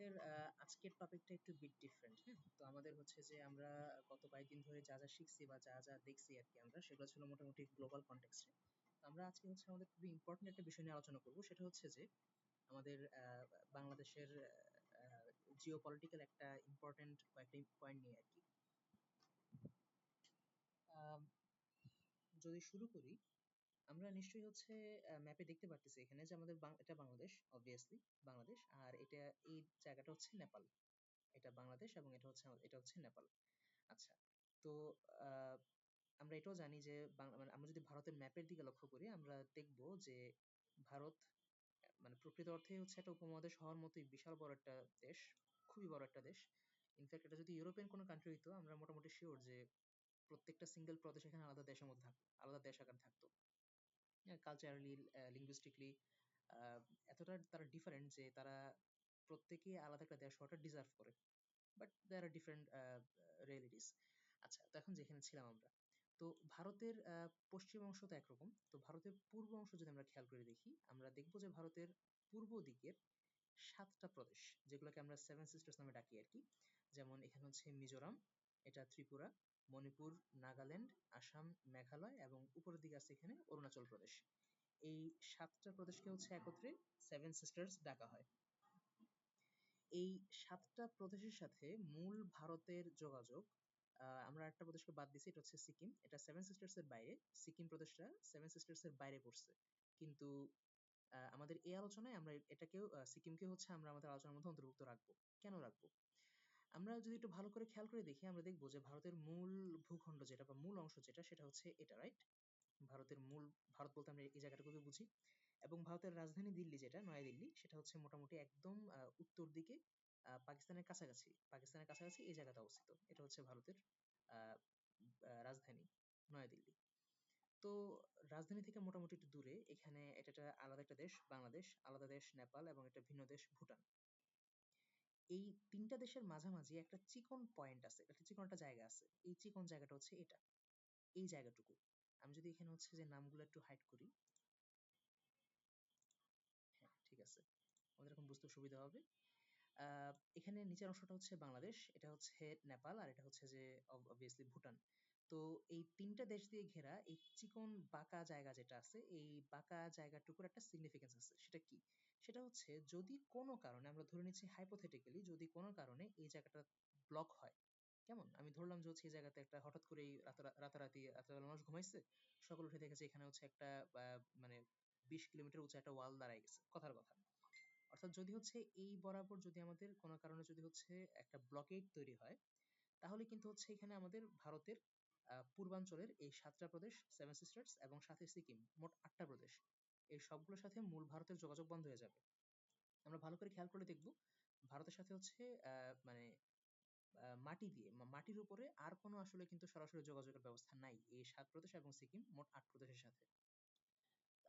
আমাদের আজকের টপিকটা একটু বিট ডিফারেন্ট হ্যাঁ? তো আমাদের হচ্ছে যে আমরা গত কয়েকদিন ধরে যা যা শিখছি বা যা যা দেখছি আর কি আমরা, সেগুলো ছিল মোটামুটি গ্লোবাল কনটেক্সটে আমরা আজকে হচ্ছে আমাদের খুবই ইম্পর্টেন্ট একটা বিষয় নিয়ে আলোচনা করব, সেটা হচ্ছে যে আমাদের বাংলাদেশের জিও পলিটিক্যাল একটা ইম্পর্টেন্ট কয়েকটা পয়েন্ট নিয়ে আর কি যদি শুরু করি আমরা নিশ্চয়ই হচ্ছে ম্যাপে দেখতে এখানে যে আমাদের এটা বাংলাদেশ বাংলাদেশ। আর এটা, এই জায়গাটা হচ্ছে নেপাল। এটা বাংলাদেশ এবং এটা হচ্ছে এটা হচ্ছে নেপাল। আচ্ছা তো আমরা এটাও জানি যে মানে আমরা যদি ভারতের ম্যাপের দিকে লক্ষ্য করি, আমরা দেখব যে ভারত মানে প্রকৃত অর্থে হচ্ছে একটা উপমহাদেশ হওয়ার মতোই বিশাল বড় একটা দেশ, খুবই বড় একটা দেশ। ইনফ্যাক্ট এটা যদি ইউরোপিয়ান কোনো কান্ট্রি হইতো, আমরা মোটামুটি শিওর যে প্রত্যেকটা সিঙ্গেল প্রদেশ এখানে আলাদা দেশের মধ্যে থাকতো, আলাদা দেশ থাকতো। কালচারালি লিঙ্গুইস্টিকলি এতটা তারা ডিফারেন্ট যে তারা আলাদা একটা দেশ হওয়াটা ডিজার্ভ করে। But there are different realities আচ্ছা তো এখন যেখানে ছিলাম আমরা। তো ভারতের পশ্চিম অংশ তো একরকম। তো ভারতের পূর্ব অংশ যদি আমরা খেয়াল করে দেখি, আমরা দেখব যে ভারতের পূর্ব দিকের সাতটা প্রদেশ, যেগুলোকে আমরা সেভেন সিস্টার্স নামে ডাকি আর কি। যেমন এখানে হচ্ছে মিজোরাম, এটা ত্রিপুরা মণিপুর, নাগাল্যান্ড, আসাম, মেঘালয় এবং উপরের দিকে আছে এখানে অরুণাচল প্রদেশ। এই সাতটা প্রদেশকে হচ্ছে একত্রে সেভেন সিস্টার্স ডাকা হয়। এই সাতটা প্রদেশের সাথে মূল ভারতের যোগাযোগ আমরা একটা প্রদেশকে বাদ দিছি এটা হচ্ছে সিকিম। এটা সেভেন সিস্টার্স এর বাইরে, সিকিম প্রদেশটা সেভেন সিস্টার্স এর বাইরে পড়ছে। কিন্তু আমাদের এই আলোচনায় আমরা এটাকেও সিকিমকে হচ্ছে আমরা আমাদের আলোচনার মধ্যে অন্তর্ভুক্ত রাখব। কেন রাখব? আমরা যদি একটু ভালো করে খেয়াল করে দেখি, আমরা দেখব যে ভারতের মূল ভূখণ্ড যেটা বা মূল অংশ যেটা, সেটা হচ্ছে এটা রাইট ভারতের মূল, ভারত বলতে আমরা এই জায়গাটাকে বুঝি। এবং ভারতের রাজধানী দিল্লি যেটা, নয়াদিল্লি, সেটা হচ্ছে মোটামুটি একদম উত্তর দিকে পাকিস্তানের কাছাকাছি। পাকিস্তানের কাছাকাছি এই জায়গাতে অবস্থিত। এটা হচ্ছে ভারতের রাজধানী, নয়াদিল্লি। তো রাজধানী থেকে মোটামুটি একটু দূরে, এখানে এটা একটা আলাদা একটা দেশ, বাংলাদেশ, আলাদা দেশ, নেপাল এবং একটা ভিন্ন দেশ, ভুটান। এই তিনটা দেশের মাঝামাঝি একটা চিকন পয়েন্ট আছে, একটা চিকন একটা জায়গা আছে। এই চিকন জায়গাটা হচ্ছে এটা। এই জায়গাটুকু। আমি যদি এখানে হচ্ছে যে নামগুলো একটু হাইড করি। হ্যাঁ ঠিক আছে। আমাদের এখন বুঝতে সুবিধা হবে। এখানে নিচের অংশটা হচ্ছে বাংলাদেশ, এটা হচ্ছে নেপাল, আর এটা হচ্ছে যে অবভিয়াসলি ভুটান। তো এই তিনটা দেশ দিয়ে ঘেরা এই চিকন বাঁকা জায়গা যেটা আছে, এই বাঁকা জায়গাটুকুর একটা সিগনিফিকেন্স আছে। সেটা কি? সেটা হচ্ছে যদি কোনো কারণে, আমরা ধরে নিচ্ছি হাইপোথেটিক্যালি যদি কোনো কারণে এই জায়গাটা ব্লক হয়, কেমন? আমি ধরলাম যে হচ্ছে এই জায়গাতে একটা হঠাৎ করেই রাতারাতি রাত্রেবেলা মানুষ ঘুমাইছে, সকাল উঠে দেখেছে এখানে হচ্ছে একটা মানে বিশ কিলোমিটার উঁচু একটা ওয়াল দাঁড়ায় গেছে, কথার কথা। অর্থাৎ যদি হচ্ছে এই বরাবর যদি আমাদের কোনো কারণে যদি হচ্ছে একটা ব্লকেট তৈরি হয়, তাহলে কিন্তু হচ্ছে এখানে আমাদের ভারতের পূর্বাঞ্চলের এই সাতটা প্রদেশ সেভেন সিস্টার্স এবং সাথে সিকিম, মোট আটটা প্রদেশ। এই সবগুলোর সাথে মূল ভারতের যোগাযোগ বন্ধ হয়ে যাবে। আমরা ভালো করে খেয়াল করে দেখব, ভারতের সাথে হচ্ছে মানে মাটি দিয়ে মাটির উপরে আর কোনো আসলে কিন্তু সরাসরি যোগাযোগের ব্যবস্থা নাই এই সাত প্রদেশ এবং সিকিম, মোট আট প্রদেশের সাথে।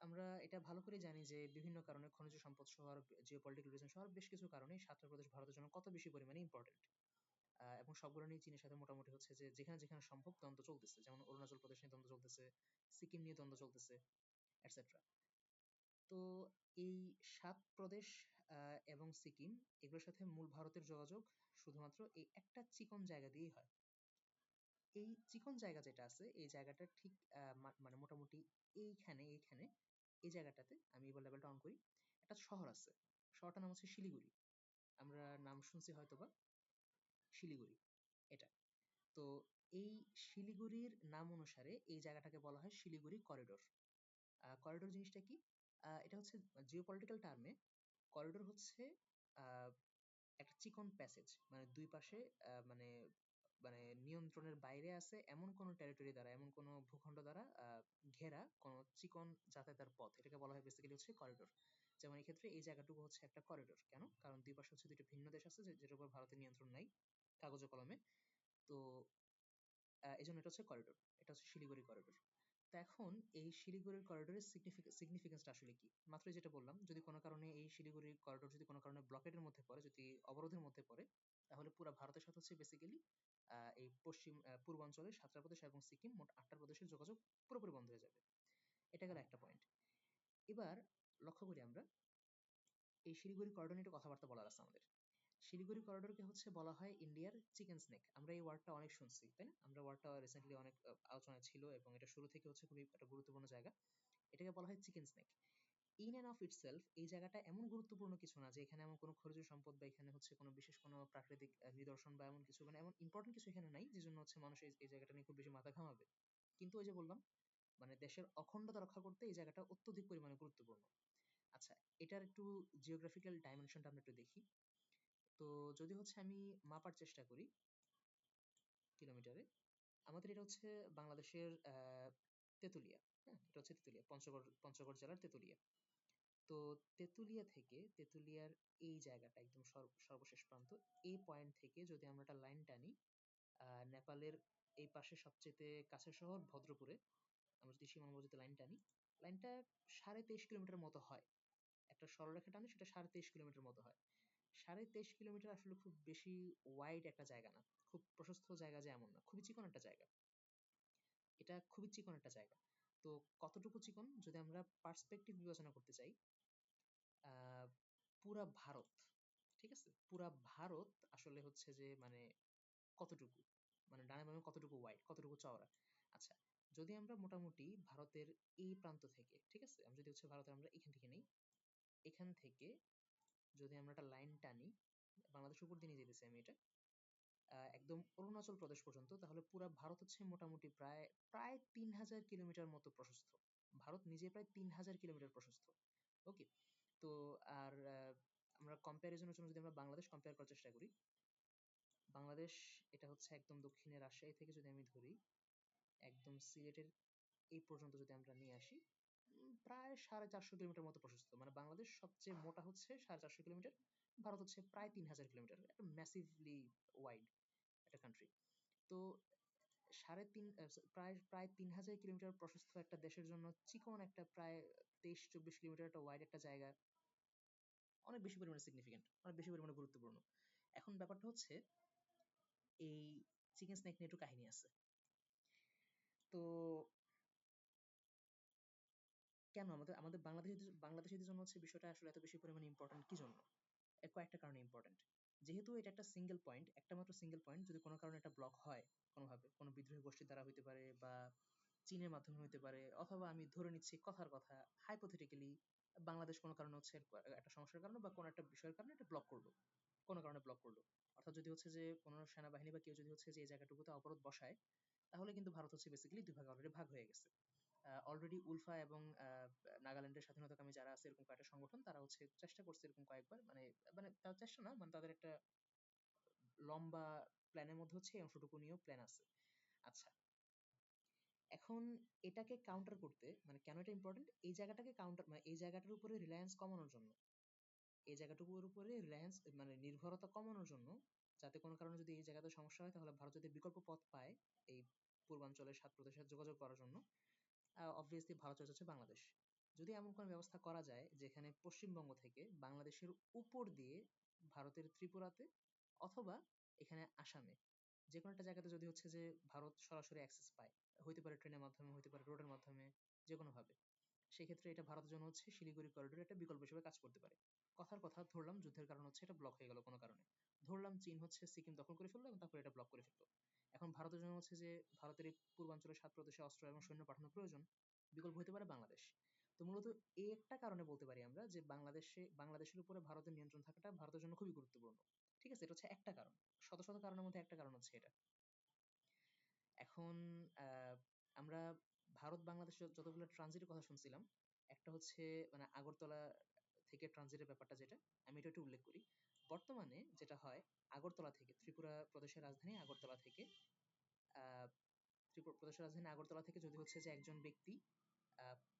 আমরা এটা ভালো করে জানি যে বিভিন্ন কারণে খনিজ সম্পদ সহ জিওপলিটিক্যাল রিজন সহ, বেশ কিছু কারণে সাতটা প্রদেশ ভারতের জন্য কত বেশি পরিমাণে ইম্পর্টেন্ট এবং সবগুলো নিয়ে চীনের সাথে মোটামুটি হচ্ছে যে যেখানে যেখানে সম্ভব দ্বন্দ্ব চলতেছে, যেমন অরুণাচল প্রদেশ নিয়ে দ্বন্দ্ব চলতেছে, সিকিম নিয়ে দ্বন্দ্ব চলতেছে এটসেট্রা তো এই সাত প্রদেশ এবং সিকিম, এগুলোর সাথে মূল ভারতের যোগাযোগ শুধুমাত্র এই একটা চিকন জায়গা দিয়েই হয়। এই চিকন জায়গা যেটা আছে, এই জায়গাটা ঠিক মানে মোটামুটি এইখানে এইখানে, এই জায়গাটাতে আমি এবার করি, একটা শহর আছে। শহরটার নাম হচ্ছে শিলিগুড়ি। আমরা নাম শুনছি হয়তোবা শিলিগুড়ি, এটা। তো এই শিলিগুড়ির নাম অনুসারে এই জায়গাটাকে বলা হয় শিলিগুড়ি করিডোর করিডোর জিনিসটা কি? এটা হচ্ছে হচ্ছে একটা চিকন মানে দুই পাশে মানে মানে নিয়ন্ত্রণের বাইরে আছে এমন কোনো দ্বারা, এমন কোনো ভূখণ্ড দ্বারা ঘেরা কোনো চিকন যাতায়াতের পথ। এটাকে বলা হয় হচ্ছে যেমন এই ক্ষেত্রে এই জায়গাটুকু হচ্ছে একটা করিডোর কেন? কারণ দুই পাশে হচ্ছে দুইটা ভিন্ন দেশ আছে যেটার উপর ভারতের নিয়ন্ত্রণ নাই কাগজে কলমে। তো এই জন্য এটা হচ্ছে করিডোর এটা হচ্ছে শিলিগুড়ি করিডোর তো এখন এই শিলিগুড়ির করিডোরের সিগনিফিকেন্সটা আসলে কি? মাত্র যেটা বললাম যদি কোনো কারণে এই শিলিগুড়ির করিডোর যদি কোনো কারণে ব্লকেটের মধ্যে পড়ে যদি অবরোধের মধ্যে পড়ে তাহলে পুরো ভারতের সাথে হচ্ছে বেসিক্যালি এই পশ্চিম পূর্বাঞ্চলের সাতটা প্রদেশ এবং সিকিম মোট আটটা প্রদেশের যোগাযোগ পুরোপুরি বন্ধ হয়ে যাবে। এটা গেল একটা পয়েন্ট এবার লক্ষ্য করি আমরা এই শিলিগুড়ি করিডোর নিয়ে কথাবার্তা বলার আছে আমাদের। শিলিগুড়ি করিডোরকে হচ্ছে বলা হয় ইন্ডিয়ার চিকেন স্নেক আমরা এই ওয়ার্ডটা অনেক শুনছি, তাই না? আমরা ওয়ার্ডটা রিসেন্টলি অনেক আলোচনায় ছিল এবং এটা শুরু থেকে হচ্ছে খুবই একটা গুরুত্বপূর্ণ জায়গা। এটাকে বলা হয় chicken's neck in and of itself এই জায়গাটা এমন গুরুত্বপূর্ণ কিছু না যে এখানে এমন কোনো খনিজ সম্পদ বা এখানে হচ্ছে কোনো বিশেষ কোনো প্রাকৃতিক নিদর্শন বা এমন কিছু মানে এমন ইম্পর্টেন্ট কিছু এখানে নাই যে জন্য হচ্ছে মানুষ এই জায়গাটা নিয়ে খুব বেশি মাথা ঘামাবে। কিন্তু ওই যে বললাম মানে দেশের অখণ্ডতা রক্ষা করতে এই জায়গাটা অত্যধিক পরিমাণে গুরুত্বপূর্ণ। আচ্ছা এটার একটু জিওগ্রাফিক্যাল ডাইমেনশনটা আমরা একটু দেখি। তো যদি হচ্ছে আমি মাপার চেষ্টা করি কিলোমিটারে, আমাদের এটা হচ্ছে বাংলাদেশের হ্যাঁ? এটা হচ্ছে পঞ্চগড় পঞ্চগড় জেলার তো থেকে এই জায়গাটা একদম সর্বশেষ প্রান্ত, এই পয়েন্ট থেকে যদি আমরা একটা লাইন টানি নেপালের এই পাশে সবচেয়ে কাছের শহর ভদ্রপুরে, আমরা যদি লাইন টানি লাইনটা সাড়ে তেইশ কিলোমিটার মতো হয়। একটা সরলরেখা টানি সেটা সাড়ে তেইশ কিলোমিটার মতো হয়। সাড়ে তেইশ কিলোমিটার আসলে খুব বেশি ওয়াইড একটা জায়গা না। খুব প্রশস্ত জায়গা যে এমন না, খুবই চিকন একটা জায়গা। এটা খুবই চিকন একটা জায়গা। তো কতটুকু চিকন? যদি আমরা পার্সপেক্টিভ বিবেচনা করতে চাই পুরা ভারত, ঠিক আছে? পুরা ভারত আসলে হচ্ছে যে মানে কতটুকু? মানে ডানে বামে কতটুকু ওয়াইড কতটুকু চওড়া? আচ্ছা যদি আমরা মোটামুটি ভারতের এই প্রান্ত থেকে, ঠিক আছে? আমি যদি হচ্ছে ভারতের আমরা এখান থেকে নেই, এখান থেকে যদি আমরা একটা লাইন টানি বাংলাদেশের উপর দিয়ে যেতেছি আমি এটা একদম অরুণাচল প্রদেশ পর্যন্ত, তাহলে পুরো ভারত হচ্ছে মোটামুটি প্রায় প্রায় তিন হাজার কিলোমিটার মতো প্রশস্ত। ভারত নিজে প্রায় তিন হাজার কিলোমিটার প্রশস্ত। ওকে তো আর আমরা কম্প্যারিজনের জন্য যদি আমরা বাংলাদেশ কম্পেয়ার করার চেষ্টা করি, বাংলাদেশ এটা হচ্ছে একদম দক্ষিণে রাজশাহী থেকে যদি আমি ধরি, একদম সিলেটের এই পর্যন্ত যদি আমরা নিয়ে আসি প্রায় সাড়ে চারশো কিলোমিটার মতো প্রশস্ত। মানে বাংলাদেশ সবচেয়ে মোটা হচ্ছে সাড়ে চারশো কিলোমিটার, ভারত হচ্ছে প্রায় তিন হাজার কিলোমিটার। একটা ম্যাসিভলি ওয়াইড একটা কান্ট্রি তো সাড়ে তিন প্রায় প্রায় তিন হাজার কিলোমিটার প্রশস্ত একটা দেশের জন্য চিকন একটা প্রায় তেইশ, চব্বিশ কিলোমিটার একটা ওয়াইড একটা জায়গা অনেক বেশি পরিমাণে সিগনিফিকেন্ট অনেক বেশি পরিমাণে গুরুত্বপূর্ণ। এখন ব্যাপারটা হচ্ছে এই চিকেন স্নেক নিয়ে একটু কাহিনী আছে। তো কেন? আমাদের আমাদের বাংলাদেশের বাংলাদেশের জন্য হচ্ছে বিষয়টা আসলে এত বেশি পরিমাণে ইম্পর্টেন্ট কি জন্য? এর কয়েকটা কারণে ইম্পর্টেন্ট যেহেতু এটা একটা সিঙ্গেল পয়েন্ট একটা মাত্র সিঙ্গেল পয়েন্ট যদি কোনো কারণে এটা ব্লক হয় কোনোভাবে, কোনো বিদ্রোহী গোষ্ঠীর দ্বারা হইতে পারে বা চীনের মাধ্যমে হইতে পারে, অথবা আমি ধরে নিচ্ছি কথার কথা হাইপোথেটিক্যালি বাংলাদেশ কোনো কারণে হচ্ছে একটা সমস্যার কারণে বা কোনো একটা বিষয়ের কারণে এটা ব্লক করল, কোনো কারণে ব্লক করল। অর্থাৎ যদি হচ্ছে যে কোনো সেনাবাহিনী বা কেউ যদি হচ্ছে যে এই জায়গাটুকুতে অবরোধ বসায়, তাহলে কিন্তু ভারত হচ্ছে বেসিক্যালি দুই ভাগে অলরেডি ভাগ হয়ে গেছে। অলরেডি উলফা এবং নাগাল্যান্ডের স্বাধীনতাকামী যারা আছে এরকম কয়েকটা সংগঠন, তারা হচ্ছে চেষ্টা করছে এরকম কয়েকবার মানে মানে তার চেষ্টা না মানে তাদের একটা লম্বা প্ল্যানের মধ্যে হচ্ছে অংশটুকু নিয়েও প্ল্যান আছে। আচ্ছা এখন এটাকে কাউন্টার করতে মানে কেন এটা ইম্পর্টেন্ট এই জায়গাটাকে কাউন্টার মানে এই জায়গাটার উপরে রিলায়েন্স কমানোর জন্য। এই জায়গাটুকুর উপরে রিলায়েন্স মানে নির্ভরতা কমানোর জন্য, যাতে কোনো কারণে যদি এই জায়গাতে সমস্যা হয়, তাহলে ভারত যদি বিকল্প পথ পায় এই পূর্বাঞ্চলের সাত প্রদেশের যোগাযোগ করার জন্য অবভিয়াসলি ভারত চয়েস হচ্ছে বাংলাদেশ। যদি এমন কোনো ব্যবস্থা করা যায় যেখানে পশ্চিমবঙ্গ থেকে বাংলাদেশের উপর দিয়ে ভারতের ত্রিপুরাতে অথবা এখানে আসামে যে কোনো একটা জায়গাতে যদি হচ্ছে যে ভারত সরাসরি অ্যাক্সেস পায়, হইতে পারে ট্রেনের মাধ্যমে, হইতে পারে রোডের মাধ্যমে যে কোনোভাবে সেক্ষেত্রে এটা ভারতের জন্য হচ্ছে শিলিগুড়ি করিডোর একটা বিকল্প হিসেবে কাজ করতে পারে। কথার কথা, ধরলাম যুদ্ধের কারণ হচ্ছে এটা ব্লক হয়ে গেল কোনো কারণে। ধরলাম চীন হচ্ছে সিকিম দখল করে ফেলল এবং তারপরে এটা ব্লক করে ফেলল। এখন ভারতের জন্য হচ্ছে যে, ভারতের এই পূর্বাঞ্চলের সাত প্রদেশে অস্ত্র এবং সৈন্য পাঠানো প্রয়োজন, বিকল্প হতে পারে বাংলাদেশ। তো মূলত এই একটা কারণে বলতে পারি আমরা যে, বাংলাদেশে, বাংলাদেশের উপরে ভারতের নিয়ন্ত্রণ থাকাটা ভারতের জন্য খুবই গুরুত্বপূর্ণ। ঠিক আছে? এটা হচ্ছে একটা কারণ। শত শত কারণের মধ্যে একটা কারণ হচ্ছে এটা। এখন আমরা ভারত, বাংলাদেশ যতগুলো ট্রানজিটের কথা শুনছিলাম, একটা হচ্ছে মানে আগরতলা থেকে ট্রানজিটের ব্যাপারটা যেটা, আমি এটা একটু উল্লেখ করি। বর্তমানে যেটা হয়, আগরতলা থেকে ত্রিপুরা প্রদেশের রাজধানী আগরতলা থেকে ত্রিপুরা প্রদেশের রাজধানী আগরতলা থেকে যদি হচ্ছে যে একজন ব্যক্তি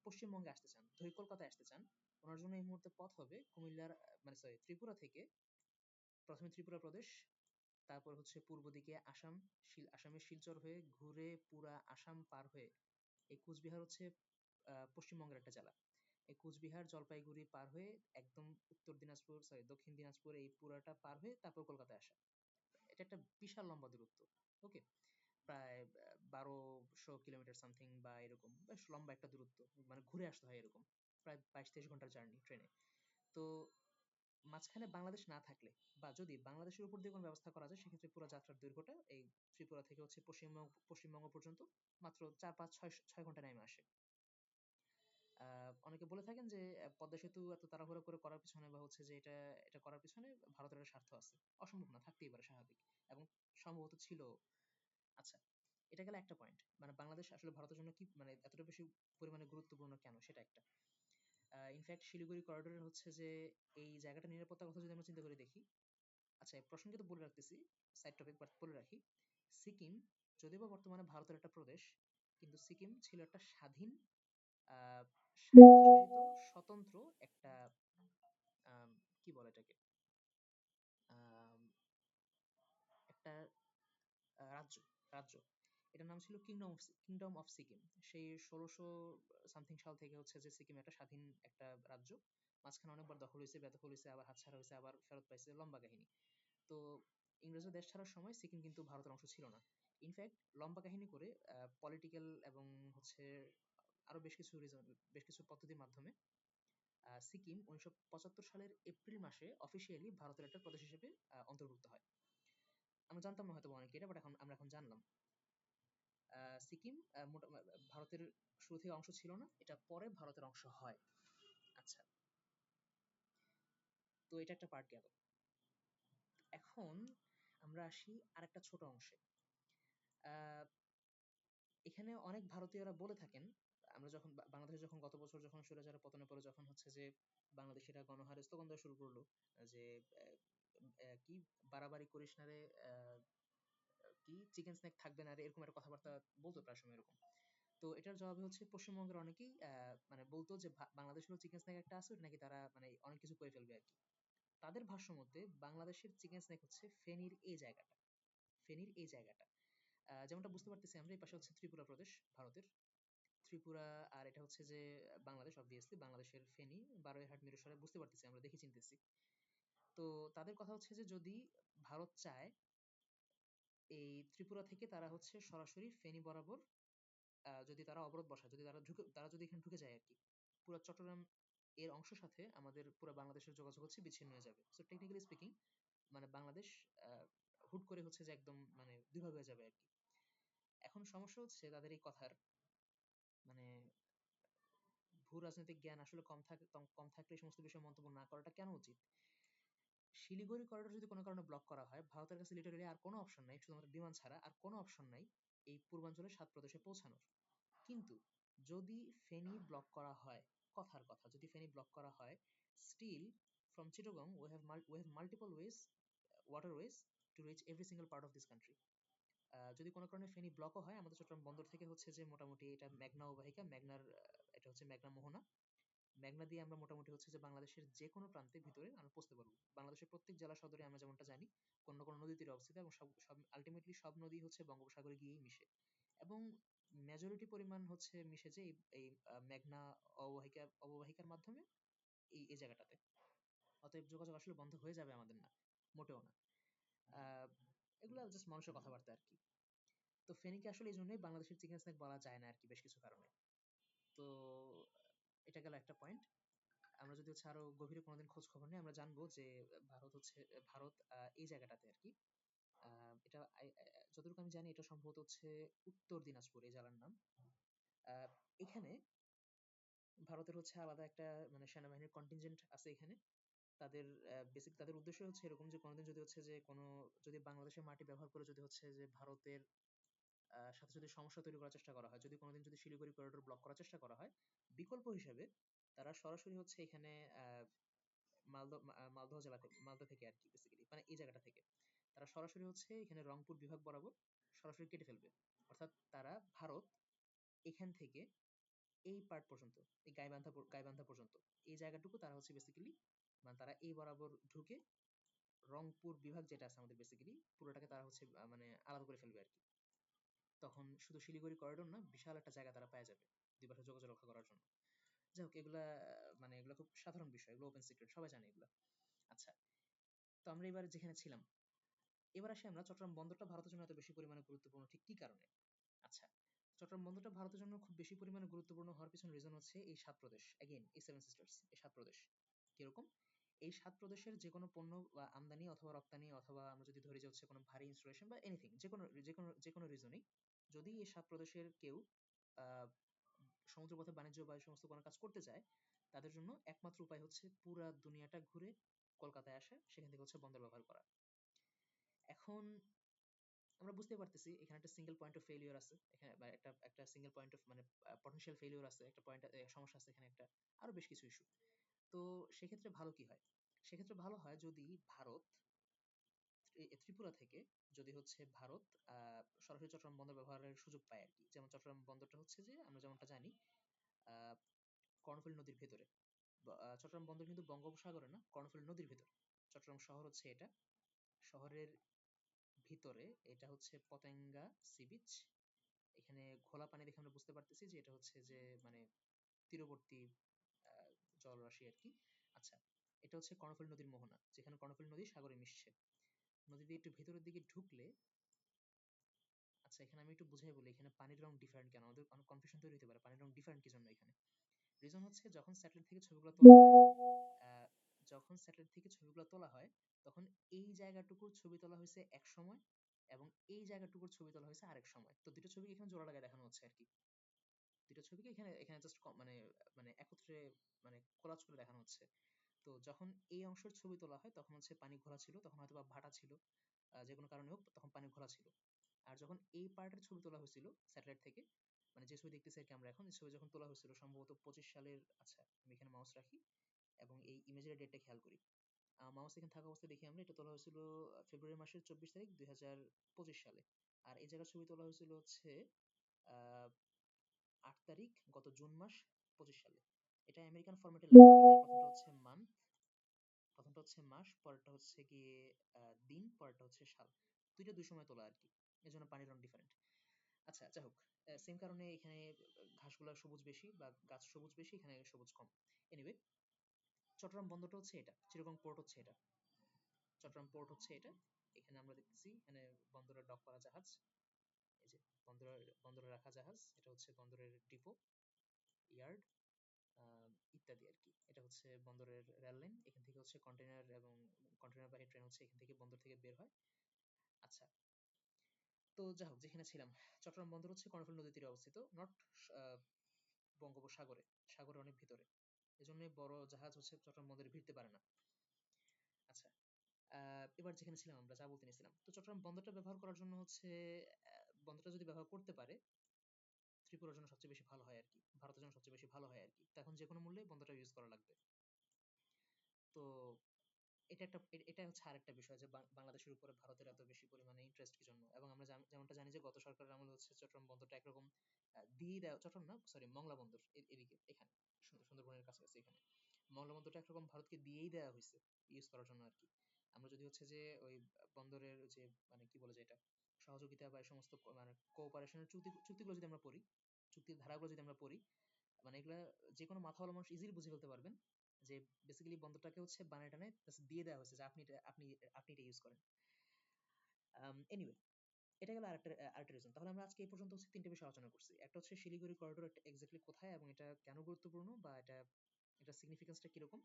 পশ্চিমবঙ্গে আসতে চান ধরি কলকাতায় আসতে চান, ওনার জন্য এই মুহূর্তে পথ হবে কুমিল্লার মানে সরি ত্রিপুরা থেকে প্রথমে ত্রিপুরা প্রদেশ, তারপর হচ্ছে পূর্ব দিকে আসাম আসামের শিলচর হয়ে ঘুরে পুরা আসাম পার হয়ে এই কুচবিহার হচ্ছে পশ্চিমবঙ্গের একটা জেলা। এই জলপাইগুড়ি পার হয়ে একদম উত্তর দিনাজপুর সরি দক্ষিণ দিনাজপুর এই পুরাটা পার হয়ে তারপর কলকাতায় আসা। এটা একটা বিশাল লম্বা দূরত্ব ওকে প্রায় বারোশো কিলোমিটার সামথিং বা এরকম, বেশ লম্বা একটা দূরত্ব মানে ঘুরে আসতে হয় এরকম, প্রায় বাইশ তেইশ ঘণ্টার জার্নি ট্রেনে তো মাঝখানে বাংলাদেশ না থাকলে বা যদি বাংলাদেশের উপর দিয়ে কোনো ব্যবস্থা করা যায়, সেক্ষেত্রে পুরো যাত্রার দৈর্ঘ্যটা এই ত্রিপুরা থেকে হচ্ছে পশ্চিমবঙ্গ পশ্চিমবঙ্গ পর্যন্ত মাত্র চার পাঁচ ছয় ছয় ঘণ্টা নেমে আসে। আহ, অনেকে বলে থাকেন যে পদ্মা সেতু এত তাড়াহুড়ো করে করার পিছনে বা হচ্ছে যে, এটা এটা করার পিছনে ভারতের একটা স্বার্থ আছে। অসম্ভব না, থাকতেই পারে স্বাভাবিক। এবং সম্ভবত ছিল। আচ্ছা এটা গেল একটা পয়েন্ট মানে বাংলাদেশ আসলে ভারতের জন্য কি মানে এতটা বেশি পরিমাণে গুরুত্বপূর্ণ কেন? সেটা একটা। ইনফ্যাক্ট শিলিগুড়ি করিডোরের হচ্ছে যে, এই জায়গাটা নিরাপত্তার কথা যদি আমরা চিন্তা করে দেখি আচ্ছা প্রসঙ্গে তো বলে রাখতেছি সাইড টপিক বলে রাখি, সিকিম, যদিও বা বর্তমানে ভারতের একটা প্রদেশ, কিন্তু সিকিম ছিল একটা স্বাধীন আহ স্বতন্ত্র একটা কি বলে এটাকে? একটা রাজ্য রাজ্য। এটার নাম ছিল সেই ষোলোশো সাল থেকে হচ্ছে যে সিকিম একটা স্বাধীন একটা রাজ্য। মাঝখানে অনেকবার দখল হয়েছে হয়েছে, আবার হাতছাড়া হয়েছে, আবার ফেরত পাইছে, লম্বা কাহিনী। তো ইংরেজরা দেশ ছাড়ার সময় সিকিম কিন্তু ভারতের অংশ ছিল না। ইনফ্যাক্ট লম্বা কাহিনী করে পলিটিক্যাল এবং হচ্ছে আরও বেশ কিছু রিজন বেশ কিছু পদ্ধতির মাধ্যমে সিকিম উনিশশো সালের এপ্রিল মাসে অফিসিয়ালি ভারতের একটা প্রদেশ হিসেবে অন্তর্ভুক্ত হয়। আমরা জানতাম না হয়তো অনেকে এটা বাট এখন আমরা এখন জানলাম। সিকিম ভারতের শুরু থেকে অংশ ছিল না, এটা পরে ভারতের অংশ হয়। আচ্ছা। তো এটা একটা পার্ট গেল। এখন আমরা আসি আর একটা ছোট অংশে। এখানে অনেক ভারতীয়রা বলে থাকেন আমরা যখন যখন গত বছর যখন স্বৈরাচারের পতনের পরে যখন হচ্ছে যে বাংলাদেশিরা গণহারে শুরু করল, যে কি বাড়াবাড়ি করিস না রে কি থাকবে না রে, এরকম একটা কথাবার্তা বলতো প্রায় সময় এরকম। তো এটার জবাবে হচ্ছে পশ্চিমবঙ্গের অনেকেই মানে বলতো যে বাংলাদেশেরও চিকেন স্ন্যাক একটা আছে নাকি তারা মানে অনেক কিছু করে ফেলবে আর কি। তাদের ভাষ্য মতে বাংলাদেশের চিকেন স্ন্যাক হচ্ছে ফেনীর এই জায়গাটা, ফেনীর এই জায়গাটা। যেমনটা বুঝতে পারতেছি আমরা, এই পাশে হচ্ছে ত্রিপুরা প্রদেশ, ভারতের। ত্রিপুরা আর এটা হচ্ছে যে বাংলাদেশ অবভিয়াসলি বাংলাদেশের ফেনী, বারোইহাট, মিরসরাই বুঝতে পারতেছি, আমরা দেখে চিনতেছি। তো তাদের কথা হচ্ছে যে যদি ভারত চায়, এই ত্রিপুরা থেকে তারা হচ্ছে সরাসরি ফেনী বরাবর যদি তারা অবরোধ বসায়, যদি তারা ঢুকে, তারা যদি এখানে ঢুকে যায় আর কি পুরো চট্টগ্রাম এর অংশ সাথে আমাদের পুরো বাংলাদেশের যোগাযোগ হচ্ছে বিচ্ছিন্ন হয়ে যাবে। সো টেকনিক্যালি স্পিকিং মানে বাংলাদেশ হুট করে হচ্ছে যে একদম মানে দুই হয়ে যাবে আর কি এখন সমস্যা হচ্ছে তাদের এই কথার মানে ভূ রাজনৈতিক জ্ঞান আসলে কম থাকে, কম থাকলে সমস্ত বিষয়ে মন্তব্য না করাটা কেন উচিত? শিলিগুড়ি করিডোর যদি কোনো কারণে ব্লক করা হয়, ভারতের কাছে লিটারেলি আর কোনো অপশন নাই, শুধুমাত্র বিমান ছাড়া আর কোনো অপশন নাই এই পূর্বাঞ্চলের সাত প্রদেশে পৌঁছানোর। কিন্তু যদি ফেনী ব্লক করা হয়, কথার কথা, যদি ফেনী ব্লক করা হয় still from Chittagong we have we have multiple ways, waterways to reach every single part of this যদি কোনো কারণে ব্লকও হয়, আমাদের চট্টগ্রাম বন্দর থেকে হচ্ছে যে মোটামুটি এটা মেঘনা মেঘনার এটা হচ্ছে মেঘনা মোহনা। মেঘনা দিয়ে আমরা মোটামুটি হচ্ছে যে বাংলাদেশের যে কোনো ভিতরে আমরা পৌঁছতে পারব। বাংলাদেশের প্রত্যেক জেলা সদরে আমরা যেমনটা জানি, কোনো নদী তীরে অবস্থিত এবং সব সব আলটিমেটলি সব নদী হচ্ছে বঙ্গোপসাগরে গিয়েই মিশে। এবং মেজরিটি পরিমাণ হচ্ছে মিশে যে এই মেঘনা অববাহিকা, অববাহিকার মাধ্যমে এই এই জায়গাটাতে। অতএব যোগাযোগ আসলে বন্ধ হয়ে যাবে আমাদের না, মোটেও না। এগুলো জাস্ট মানুষের কথাবার্তা আর কি তো ফেনীকে আসলে এই জন্যই বাংলাদেশের চিকেন স্ন্যাক বলা যায় না আর কি বেশ কিছু কারণে। তো, এটা গেল একটা পয়েন্ট আমরা যদি হচ্ছে আরও গভীরে কোনোদিন খোঁজ খবর আমরা জানব যে ভারত হচ্ছে, ভারত এই জায়গাটাতে আর কি এটা যতটুকু আমি জানি এটা সম্ভবত হচ্ছে উত্তর দিনাজপুর, এই জেলার নাম। এখানে ভারতের হচ্ছে আলাদা একটা মানে সেনাবাহিনীর কন্টিনজেন্ট আছে এখানে। তাদের বেসিক তাদের উদ্দেশ্য হচ্ছে এরকম যে কোনোদিন যদি হচ্ছে যে কোনো, যদি বাংলাদেশের মাটি ব্যবহার করে যদি হচ্ছে যে ভারতের সাথে যদি সমস্যা তৈরি করার চেষ্টা করা হয়, যদি কোনোদিন যদি শিলিগুড়ি করিডোর ব্লক করার চেষ্টা করা হয়, বিকল্প হিসেবে তারা সরাসরি হচ্ছে এখানে মালদহ মালদহ জেলা থেকে, মালদহ থেকে আর কি বেসিক্যালি মানে এই জায়গাটা থেকে। তারা সরাসরি হচ্ছে এখানে রংপুর বিভাগ বরাবর সরাসরি কেটে ফেলবে। অর্থাৎ তারা ভারত এখান থেকে এই পার্ট পর্যন্ত, এই গাইবান্ধা গাইবান্ধা পর্যন্ত, এই জায়গাটুকু তারা হচ্ছে বেসিক্যালি মানে তারা এই বরাবর ঢুকে রংপুর বিভাগ যেটা আছে আমাদের বেসিক্যালি পুরোটাকে তারা হচ্ছে মানে আলাদা করে ফেলবে আর কি তখন শুধু শিলিগুড়ি করিডোর না, বিশাল একটা জায়গা তারা পেয়ে যাবে দুই পাশে যোগাযোগ রক্ষা করার জন্য। যাই হোক, এগুলা মানে এগুলো খুব সাধারণ বিষয়, এগুলো ওপেন সিক্রেট সবাই জানে এগুলো। আচ্ছা তো আমরা এবার যেখানে ছিলাম, এবার আসি আমরা চট্টগ্রাম বন্দরটা ভারতের জন্য এত বেশি পরিমাণে গুরুত্বপূর্ণ, ঠিক কি কারণে? আচ্ছা চট্টগ্রাম বন্দরটা ভারতের জন্য খুব বেশি পরিমাণে গুরুত্বপূর্ণ হওয়ার পিছনে রিজন হচ্ছে এই সাত প্রদেশ এগেইন এই সেভেন সিস্টার্স এই সাত প্রদেশ, কীরকম? এই সাত প্রদেশের যে কোনো পণ্য আমদানি অথবা রপ্তানি অথবা আমরা যদি কোনো ভারী ইনস্টলেশন বা এনিথিং যে কোনো যে কোনো যে কোনো যদি এই সাত প্রদেশের কেউ সমুদ্রপথে বাণিজ্য বা এই সমস্ত কোনো কাজ করতে তাদের জন্য একমাত্র উপায় হচ্ছে দুনিয়াটা ঘুরে কলকাতায় আসা, সেখান থেকে হচ্ছে বন্দর ব্যবহার করা। এখন আমরা বুঝতে পারতেছি, এখানে একটা সিঙ্গেল পয়েন্ট অফ ফেলিওর আছে, এখানে বা একটা একটা সিঙ্গেল পয়েন্ট অফ মানে পটেনশিয়াল ফেলিওর আছে, একটা পয়েন্ট সমস্যা আছে, এখানে একটা বেশ কিছু ইস্যু তো সেক্ষেত্রে ভালো কি হয়? সেক্ষেত্রে ভালো হয় যদি ভারত ত্রিপুরা থেকে যদি হচ্ছে ভারত সরাসরি চট্টগ্রাম বন্দর ব্যবহারের সুযোগ পায় আর কি যেমন চট্টগ্রাম বন্দরটা হচ্ছে যে, আমরা যেমনটা জানি আহ কর্ণফুলী নদীর ভেতরে। চট্টগ্রাম বন্দর কিন্তু বঙ্গোপসাগরে না, কর্ণফুলী নদীর ভেতরে। চট্টগ্রাম শহর হচ্ছে এটা। শহরের ভিতরে এটা হচ্ছে পতেঙ্গা সি বিচ। এখানে খোলা পানি দেখে আমরা বুঝতে পারতেছি যে এটা হচ্ছে যে মানে তীরবর্তী জলরাশি আর কি আচ্ছা এটা হচ্ছে কর্ণফুলী নদীর মোহনা, যেখানে কর্ণফুলী নদী সাগরে মিশছে। নদী দিয়ে একটু ভেতরের দিকে ঢুকলে আচ্ছা এখানে আমি একটু বুঝাই বলি, এখানে পানির রং ডিফারেন্ট কেন? আমাদের অনেক কনফিউশন তৈরি হতে পারে, পানির রং ডিফারেন্ট কি জন্য এখানে? রিজন হচ্ছে যখন স্যাটেলাইট থেকে ছবিগুলো তোলা হয় যখন স্যাটেলাইট থেকে ছবিগুলো তোলা হয়, তখন এই জায়গাটুকুর ছবি তোলা হয়েছে এক সময় এবং এই জায়গাটুকুর ছবি তোলা হয়েছে আরেক সময়। তো দুটো ছবি এখানে জোড়া লাগায় দেখানো হচ্ছে আর কি দুটো ছবিকে এখানে এখানে জাস্ট মানে মানে একত্রে মানে কোলাজ করে দেখানো হচ্ছে। তো যখন এই অংশের ছবি তোলা হয় তখন হচ্ছে পানি ঘোলা ছিল, তখন হয়তো বা ভাটা ছিল যে কোনো কারণে হোক, তখন পানি ঘোলা ছিল। আর যখন এই পার্টের ছবি তোলা হয়েছিল স্যাটেলাইট থেকে মানে যে ছবি দেখতেছি আর কি আমরা এখন ছবি যখন তোলা হয়েছিল সম্ভবত পঁচিশ সালের আচ্ছা আমি এখানে মাউস রাখি এবং এই ইমেজের ডেটটা খেয়াল করি। মাউস এখানে থাকা অবস্থায় দেখি আমরা, এটা তোলা হয়েছিল ফেব্রুয়ারি মাসের চব্বিশ তারিখ দুই হাজার পঁচিশ সালে। আর এই জায়গার ছবি তোলা হয়েছিল হচ্ছে আট তারিখ গত জুন মাস পঁচিশ সালে। এটা আমেরিকান ফরম্যাটে প্রথমটা হচ্ছে মান্থ প্রথমটা হচ্ছে মাস, পরেরটা হচ্ছে গিয়ে দিন, পরেরটা হচ্ছে সাল। দুইটা দুই সময় তোলা আর কি এই জন্য পানির রং ডিফারেন্ট আচ্ছা যাই হোক সেম কারণে এখানে ঘাসগুলা সবুজ বেশি বা গাছ সবুজ বেশি, এখানে সবুজ কম। এনিওয়ে চট্টগ্রাম বন্দরটা হচ্ছে এটা, চিরগং পোর্ট হচ্ছে এটা। চট্টগ্রাম পোর্ট হচ্ছে এটা। এখানে আমরা দেখতেছি, এখানে বন্দরের ডক করা জাহাজ। এই যে, বন্দরের, বন্দরে রাখা জাহাজ, এটা হচ্ছে বন্দরের ডিপো ইয়ার্ড ইত্যাদি আর কি এটা হচ্ছে বন্দরের রেল লাইন এখান থেকে হচ্ছে কন্টেনার এবং কন্টেনার বাহী ট্রেন হচ্ছে এখান থেকে বন্দর থেকে বের হয়। আচ্ছা তো যাই হোক, যেখানে ছিলাম, চট্টগ্রাম বন্দর হচ্ছে কর্ণফুলী নদীর তীরে অবস্থিত নট বঙ্গোপসাগরে সাগরের অনেক ভিতরে। এজন্য বড় জাহাজ হচ্ছে চট্টগ্রাম বন্দরে ভিড়তে পারে না। আচ্ছা এবার যেখানে ছিলাম আমরা, যা বলতে নিয়েছিলাম। তো চট্টগ্রাম বন্দরটা ব্যবহার করার জন্য হচ্ছে বন্দরটা যদি ব্যবহার করতে পারে, ত্রিপুরার জন্য সবচেয়ে বেশি ভালো। কি ভারতের জন্য সবচেয়ে বেশি ভালো হয় আর কি তখন যে কোনো মূল্যে বন্দরটা ইউজ করা লাগবে। তো এটা একটা এটা হচ্ছে আরেকটা বিষয় যে বাংলাদেশের উপরে ভারতের এত বেশি পরিমাণে ইন্টারেস্ট কি জন্য? এবং আমরা যেমনটা জানি যে গত সরকারের আমলে হচ্ছে চট্টগ্রাম বন্দরটা একরকম দিয়ে দেওয়া, চট্টগ্রাম না সরি মংলা বন্দর এদিকে, এখানে সুন্দরবনের কাছাকাছি এখানে। মংলা বন্দরটা একরকম ভারতকে দিয়েই দেওয়া হয়েছে ইউজ করার জন্য আর কি আমরা যদি হচ্ছে যে ওই বন্দরের যে মানে কি বলে যে এটা, সহযোগিতা বা এই সমস্ত মানে কোঅপারেশনের চুক্তি চুক্তিগুলো যদি আমরা পড়ি চুক্তির ধারাগুলো যদি আমরা পড়ি মানে এগুলা যে কোনো মাথাওয়ালা মানুষ ইজিলি বুঝে ফেলতে পারবেন যে বেসিক্যালি বন্দরটাকে হচ্ছে বানায় দিয়ে দেওয়া হয়েছে যে আপনি আপনি আপনি এটা ইউজ করেন। এনিওয়ে এটা গেল আরেকটা আরেকটা রিজন তাহলে আমরা আজকে এই পর্যন্ত হচ্ছে তিনটে বিষয় আলোচনা করছি। একটা হচ্ছে শিলিগুড়ি করিডোর এক্স্যাক্টলি কোথায় এবং এটা কেন গুরুত্বপূর্ণ বা এটা এটা সিগনিফিকেন্সটা কীরকম?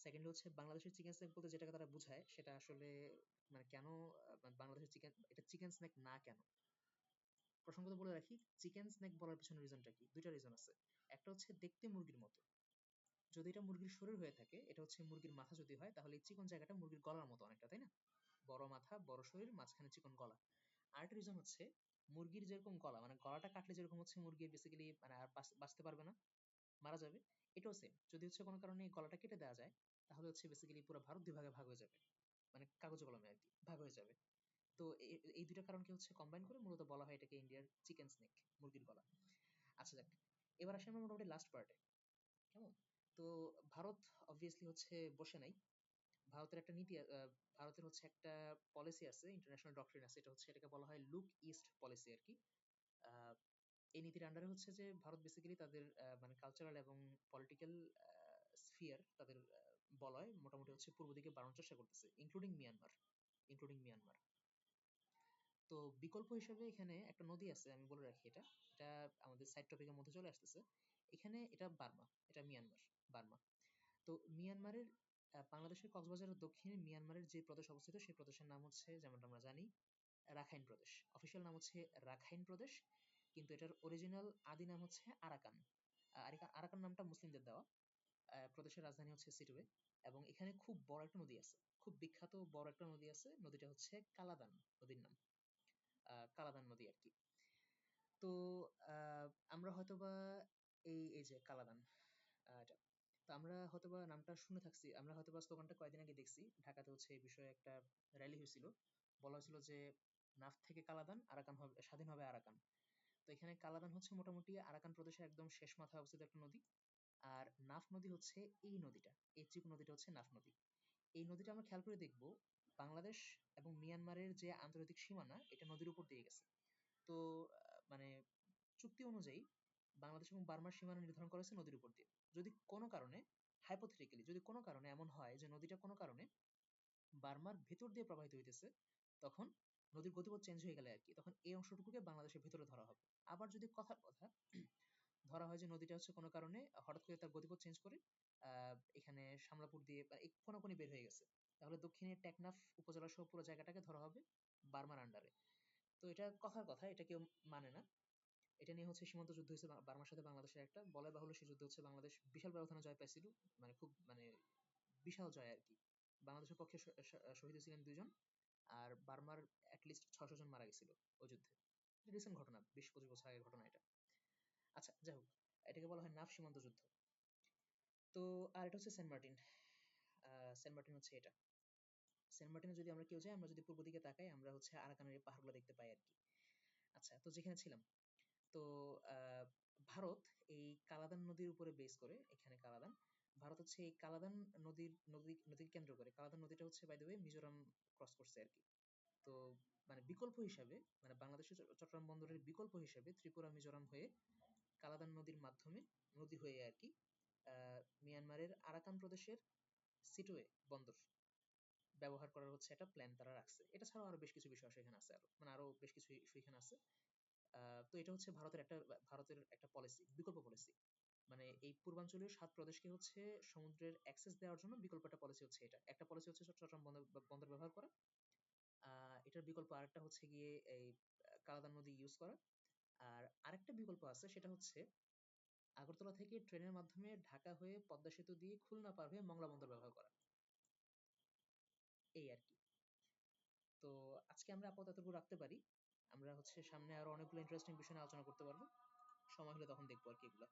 সেকেন্ড হচ্ছে বাংলাদেশের চিকেন স্ন্যাক বলতে যেটাকে তারা বোঝায় সেটা আসলে মানে কেন বাংলাদেশের চিকেন এটা চিকেন স্ন্যাক না কেন? প্রসঙ্গত বলে রাখি চিকেন স্ন্যাক বলার পিছনে রিজনটা কি? দুইটা রিজন আছে। একটা হচ্ছে দেখতে মুরগির মতো। যদি এটা মুরগির শরীর হয়ে থাকে, এটা হচ্ছে মুরগির মাথা যদি হয়, তাহলে চিকন জায়গাটা মুরগির গলার মতো অনেকটা, তাই না? বড় মাথা, বড় শরীর, মাঝখানে চিকন গলা। আরেকটা রিজন হচ্ছে মুরগির যেরকম গলা মানে গলাটা কাটলে যেরকম হচ্ছে মুরগির বেসিক্যালি মানে আর বাঁচতে পারবে না, মারা যাবে। এটাও সেম যদি হচ্ছে কোনো কারণে গলাটা কেটে দেওয়া যায়, তাহলে হচ্ছে বেসিক্যালি পুরো ভারত দুই ভাগে ভাগ হয়ে যাবে। মানে কাগজ কলমে আর কি, ভাগ হয়ে যাবে। তো এই দুইটা কারণকে হচ্ছে করে মূলত বলা হয় এটাকে ইন্ডিয়ার মুরগির গলা। আচ্ছা যাক, এবার আসি আমরা মোটামুটি কেমন? তো ভারত হচ্ছে বসে নাই। ভারতের একটা নীতি ভারতের হচ্ছে একটা আছে আছে, এটা হচ্ছে এটাকে বলা হয় আর কি। এই নীতির আন্ডারে হচ্ছে যে ভারত তাদের মানে কালচারাল এবং পলিটিক্যাল স্ফিয়ার তাদের বলয় মোটামুটি হচ্ছে পূর্ব দিকে বাড়ানোর চেষ্টা করতেছে ইনক্লুডিং মিয়ানমার ইনক্লুডিং মিয়ানমার তো বিকল্প হিসেবে এখানে একটা নদী আছে, আমি বলে রাখি এটা। এটা আমাদের সাইড টপিকের মধ্যে চলে আসতেছে। এখানে এটা বার্মা, এটা মিয়ানমার, বার্মা। তো মিয়ানমারের বাংলাদেশের কক্সবাজারের দক্ষিণে মিয়ানমারের যে প্রদেশ অবস্থিত, সেই প্রদেশের নাম হচ্ছে আমরা জানি, রাখাইন প্রদেশ। Official নাম হচ্ছে রাখাইন প্রদেশ, কিন্তু এটার original আদি নাম হচ্ছে আরাকান। আরাকান নামটা মুসলিমদের দেওয়া। প্রদেশের রাজধানী হচ্ছে সিটোয়ে। এবং এখানে খুব বড় একটা নদী আছে। খুব বিখ্যাত বড় একটা নদী আছে, নদীটা হচ্ছে কালাদান নদীর নাম। কালাদান নদী আর কি তো আমরা হয়তোবা এই এই যে কালাদান তো আমরা হয়তোবা নামটা শুনে থাকছি। আমরা হয়তোবা স্লোগানটা কয়েকদিন আগে দেখছি। ঢাকাতে হচ্ছে এই বিষয়ে একটা র্যালি হয়েছিল। বলা হয়েছিল যে নাফ থেকে কালাদান, আরাকান হবে, স্বাধীন হবে আরাকান। তো এখানে কালাদান হচ্ছে মোটামুটি আরাকান প্রদেশের একদম শেষ মাথায় অবস্থিত একটা নদী। আর নাফ নদী হচ্ছে এই নদীটা, এই চিকু নদীটা হচ্ছে নাফ নদী। এই নদীটা আমরা খেয়াল করে দেখব বাংলাদেশ এবং মিয়ানমারের যে আন্তর্জাতিক সীমানা, এটা নদীর উপর দিয়ে গেছে। তো মানে চুক্তি অনুযায়ী বাংলাদেশ এবং বার্মার সীমানা নির্ধারণ করা হয়েছে নদীর উপর দিয়ে। যদি কোনো কারণে হাইপোথেটিক্যালি যদি কোনো কারণে এমন হয় যে নদীটা কোনো কারণে বার্মার ভেতর দিয়ে প্রবাহিত হইতেছে, তখন নদীর গতিপথ চেঞ্জ হয়ে গেলে আর কি, তখন এই অংশটুকুকে বাংলাদেশের ভেতরে ধরা হবে। আবার যদি কথার কথা ধরা হয় যে নদীটা হচ্ছে কোনো কারণে হঠাৎ করে তার গতিপথ চেঞ্জ করে এখানে সামলাপুর দিয়ে বা কোনাকুনি বের হয়ে গেছে তাহলে দক্ষিণে টেকনাফ উপজেলা সহ পুরো জায়গাটাকে ধরা হবে বার্মার আন্ডারে তো এটা কথার কথা, এটা কেউ মানে না। এটা নিয়ে হচ্ছে সীমান্ত যুদ্ধ হয়েছে বার্মার সাথে বাংলাদেশের একটা। বলাই বাহুল্য সেই যুদ্ধ হচ্ছে বাংলাদেশ বিশাল ব্যবধানে জয় পাইছিল মানে খুব মানে বিশাল জয় আর কি। বাংলাদেশের পক্ষে শহীদ ছিলেন দুইজন আর বার্মার অ্যাটলিস্ট ছশো জন মারা গেছিল ওই যুদ্ধে। রিসেন্ট ঘটনা, বিশ পঁচিশ বছর আগের ঘটনা এটা। আচ্ছা যাই হোক, এটাকে বলা হয় নাফ সীমান্ত যুদ্ধ। তো আর এটা হচ্ছে সেন্ট মার্টিন। সেন্ট মার্টিন হচ্ছে এটা। সেন্ট মার্টিনে যদি আমরা কেউ যাই, আমরা যদি পূর্ব দিকে তাকাই, আমরা হচ্ছে আরাকানের পাহাড়গুলো দেখতে পাই আর কি আচ্ছা তো যেখানে ছিলাম, তো ভারত এই কালাদান নদীর উপরে বেস করে, এখানে কালাদান। ভারত হচ্ছে এই কালাদান নদীর, নদী নদীর কেন্দ্র করে। কালাদান নদীটা হচ্ছে বাই মিজোরাম ক্রস করছে আর কি তো মানে বিকল্প হিসাবে মানে বাংলাদেশের চট্ট- চট্টগ্রাম বন্দরের বিকল্প হিসাবে ত্রিপুরা, মিজোরাম হয়ে কালাদান নদীর মাধ্যমে নদী হয়ে আর কি মিয়ানমারের আরাকান প্রদেশের সিটোয়ে বন্দর। ব্যবহার করার হচ্ছে একটা প্ল্যান তারা রাখছে। এটা ছাড়াও আরও বেশ কিছু বিষয় সেখানে আছে আরও। মানে আরও বেশ কিছু ইস্যু এখানে আছে। তো এটা হচ্ছে ভারতের একটা ভারতের একটা পলিসি বিকল্প পলিসি মানে এই পূর্বাঞ্চলীয় সাত প্রদেশকে হচ্ছে সমুদ্রের অ্যাক্সেস দেওয়ার জন্য বিকল্প একটা পলিসি হচ্ছে এটা। একটা পলিসি হচ্ছে চট্টগ্রাম বন্দর ব্যবহার করা। এটার বিকল্প আরেকটা হচ্ছে গিয়ে এই কালাদান নদী ইউজ করা। আর আরেকটা বিকল্প আছে, সেটা হচ্ছে আগরতলা থেকে ট্রেনের মাধ্যমে ঢাকা হয়ে পদ্মা সেতু দিয়ে খুলনা পার হয়ে মংলা বন্দর ব্যবহার করা। এই আর কি। তো আজকে আমরা আপাতত রাখতে পারি। আমরা হচ্ছে সামনে আরও অনেকগুলো ইন্টারেস্টিং বিষয় নিয়ে আলোচনা করতে পারব। সময় হলে তখন দেখব আর কি এগুলা।